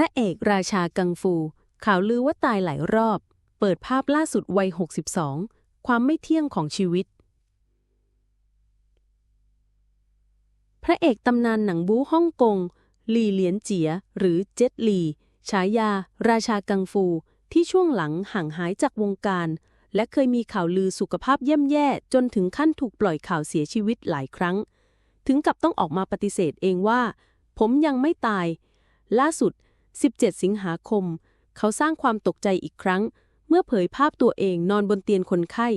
ระเอกราชากังฟู ข่าวลือว่าตายหลายรอบ เปิดภาพล่าสุดวัย 62 ความไม่เที่ยงของชีวิต พระเอกตำนานหนังบู๊ฮ่องกงหลีเหลียนเจีย หรือเจ็ตหลี ฉายา ราชากังฟู ที่ช่วงหลังห่างหายจากวงการ และเคยมีข่าวลือสุขภาพย่ำแย่ จนถึงขั้นถูกปล่อยข่าวเสียชีวิตหลายครั้ง ถึงกับต้องออกมาปฏิเสธเองว่า ผมยังไม่ตาย ล่าสุด 17 สิงหาคม เขาสร้างความตกใจอีกครั้ง เมื่อเผยภาพตัวเองนอนบนเตียงคนไข้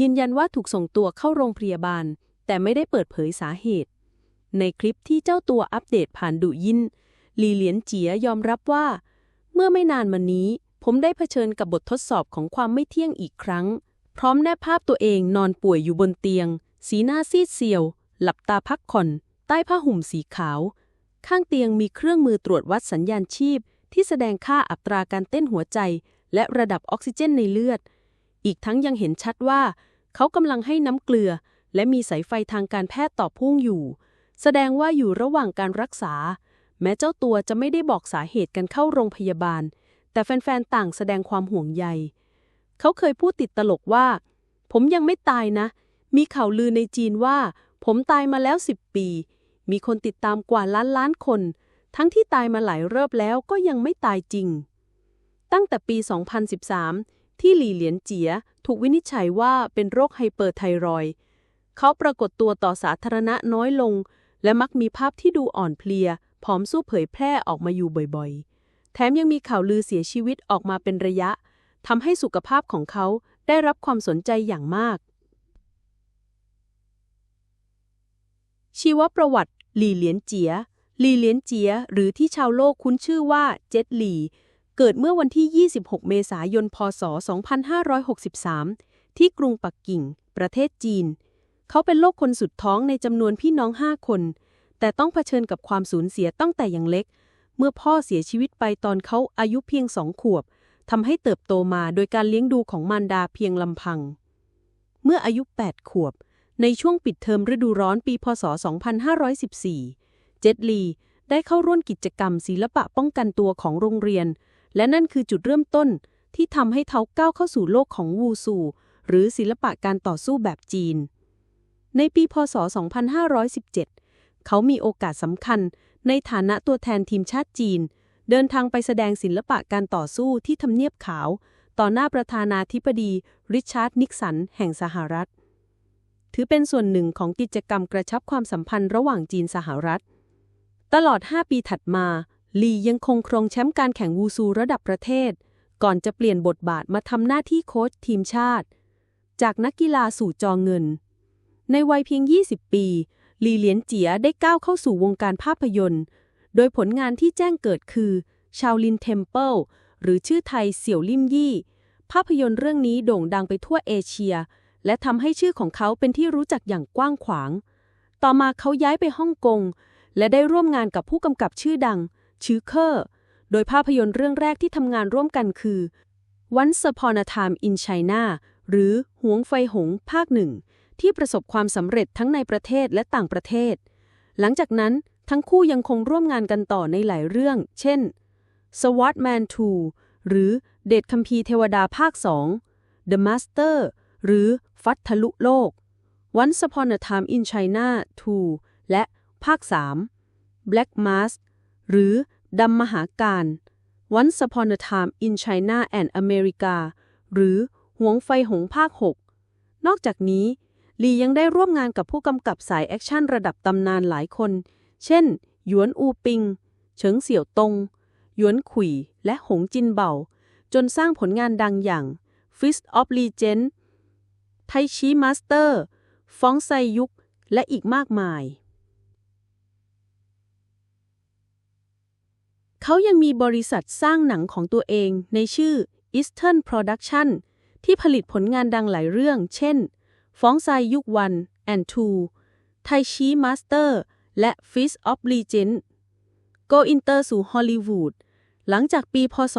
ยืนยันว่าถูกส่งตัวเข้าโรงพยาบาล แต่ไม่ได้เปิดเผยสาเหตุ ในคลิปที่เจ้าตัวอัปเดตผ่านดุยินลีเหลียนเจียยอมรับว่า เมื่อไม่นานมานี้ ผมได้เผชิญกับบททดสอบของความไม่เที่ยงอีกครั้ง พร้อมแนบภาพตัวเองนอนป่วยอยู่บนเตียง สีหน้าซีดเซียว หลับตาพักผ่อน ใต้ผ้าห่มสีขาว ข้างเตียงมีเครื่องมือตรวจวัดสัญญาณชีพ ที่แสดงค่าอัตราการเต้นหัวใจ และระดับออกซิเจนในเลือด อีกทั้งยังเห็นชัดว่า เขากำลังให้น้ำเกลือ และมีสายไฟทางการแพทย์ต่อพุ่งอยู่ แสดงว่าอยู่ระหว่างการรักษา แม้เจ้าตัวจะไม่ได้บอกสาเหตุการเข้าโรงพยาบาล แต่แฟนๆต่างแสดงความห่วงใย เขาเคยพูดติดตลกว่า ผมยังไม่ตายนะ มีข่าวลือในจีนว่า ผมตายมาแล้วสิบปี มีคนติดตามกว่าล้านล้านคน ทั้งที่ตายมาหลายรอบแล้วก็ยังไม่ตายจริง ตั้งแต่ปี 2013 ที่หลี่เหลียนเจียถูกวินิจฉัยว่าเป็นโรคไฮเปอร์ไทรอยเขาปรากฏตัวต่อสาธารณะน้อยลง และมักมีภาพที่ดูอ่อนเพลีย ผอมสู้เผยแพร่ออกมาอยู่บ่อยๆ แถมยังมีข่าวลือเสียชีวิตออกมาเป็นระยะทำให้สุขภาพของเขาได้รับความสนใจอย่างมาก ชีวประวัติ หลี่เหลียนเจียหลี่เหลียนเจียหรือที่ชาวโลกคุ้นชื่อว่าเจ็ตหลี่เกิดเมื่อวันที่ 26 เมษายน พศ 2563 ที่กรุงปักกิ่ง ประเทศจีน เขาเป็นโรคคนสุดท้องในจำนวนพี่น้อง 5 คน แต่ต้องเผชิญกับความสูญเสียตั้งแต่ยังเล็ก เมื่อพ่อเสียชีวิตไปตอนเขาอายุเพียงสองขวบ ทำให้เติบโตมาโดยการเลี้ยงดูของมารดาเพียงลำพัง เมื่ออายุ 8 ขวบ ในช่วงปิดเทอมฤดูร้อนปีพศ 2514 เจ็ตลีได้เข้าร่วมกิจกรรมศิลปะป้องกันตัวของโรงเรียน และนั่นคือจุดเริ่มต้นที่ทำให้เขาก้าวเข้าสู่โลกของวูซู หรือศิลปะการต่อสู้แบบจีน ในปีพศ 2517 เขามีโอกาสสำคัญในฐานะตัวแทนทีมชาติจีน เดินทางไปแสดงศิลปะการต่อสู้ที่ทำเนียบขาว ต่อหน้าประธานาธิบดี ริชาร์ดนิกสัน แห่งสหรัฐ ถือเป็นส่วนหนึ่งของกิจกรรมกระชับความสัมพันธ์ระหว่างจีนสหรัฐ ตลอด 5 ปีถัดมา ลียังคงครองแชมป์การแข่งวูซูระดับประเทศ ก่อนจะเปลี่ยนบทบาทมาทำหน้าที่โค้ชทีมชาติ จากนักกีฬาสู่จอเงิน ในวัยเพียง 20 ปี ลีเหลียนเจียได้ก้าวเข้าสู่วงการภาพยนตร์ โดยผลงานที่แจ้งเกิดคือชาวลินเทมเปิลหรือชื่อไทยเสี่ยวลิมยี่ ภาพยนตร์เรื่องนี้โด่งดังไปทั่วเอเชีย และทำให้ชื่อของเขาเป็นที่รู้จักอย่างกว้างขวาง ต่อมาเขาย้ายไปฮ่องกง และได้ร่วมงานกับผู้กำกับชื่อดัง ชื่อเคอร์โดยภาพยนตร์เรื่องแรกที่ทำงานร่วมกันคือ Once Upon a Time in China หรือหวงไฟหง ภาคหนึ่ง ที่ประสบความสำเร็จทั้งในประเทศและต่างประเทศ หลังจากนั้นทั้งคู่ยังคงร่วมงานกันต่อในหลายเรื่อง เช่น SWAT Man 2 หรือเดชคัมภีร์เทวดาภาค 2 The Master หรือฟัดทะลุโลก Once Upon a Time in China 2 และภาค 3 Black Mask หรือดำมหาการ Once Upon a Time in China and America หรือหวงไฟหงภาค 6 นอกจากนี้ ลียังได้ร่วมงานกับผู้กำกับสายแอคชั่นระดับตำนานหลายคน เช่น หยวนอูปิง เฉิงเสี่ยวตง หยวนขุย และหงจินเบา จนสร้างผลงานดังอย่าง Fist of Legend ไทชีมาสเตอร์ฟองไซยุก และอีกมากมาย เขายังมีบริษัทสร้างหนังของตัวเองในชื่อ Eastern Production ที่ผลิตผลงานดังหลายเรื่อง เช่น ฟ้องไซยุกวัน and two ไทชีมาสเตอร์ และ Fist of Legend Go Inter สู่ฮอลลีวูดหลังจากปีพศ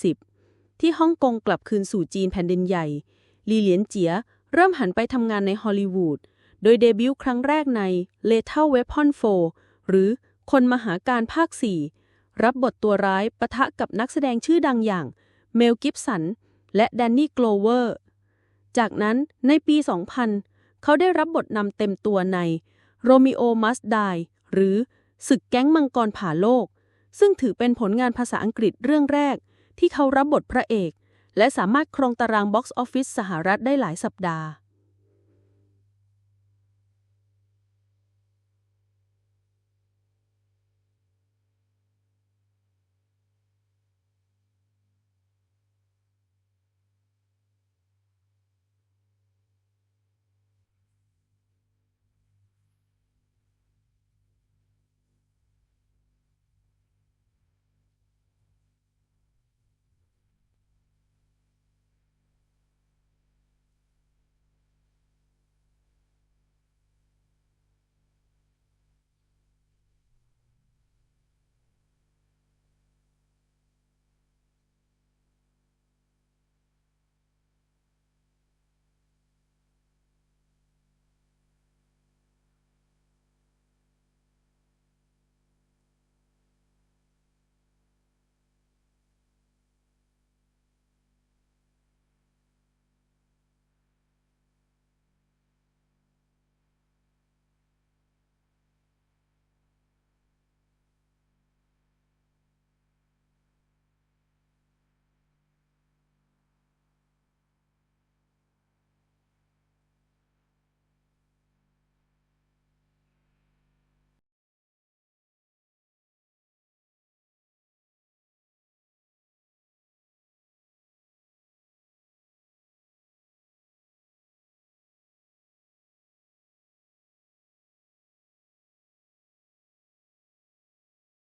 2540 ที่ฮ่องกงกลับคืนสู่จีนแผ่นดินใหญ่ ลีเหลียนเจีย เริ่มหันไปทำงานในฮอลลีวูด โดยเดบิวต์ครั้งแรกใน Lethal Weapon 4 หรือคนมหาการภาค 4 รับบทตัวร้ายปะทะกับนักแสดงชื่อดังอย่าง เมลกิฟสัน และแดนนี่โกลเวอร์ จากนั้นในปี 2000 เขาได้รับบทนำเต็มตัวในโรมิโอมัสไดหรือศึกแก๊งมังกรผ่าโลก ซึ่งถือเป็นผลงานภาษาอังกฤษเรื่องแรก ที่เขารับบทพระเอก และสามารถครองตารางบ็อกซ์ออฟฟิศสหรัฐได้หลายสัปดาห์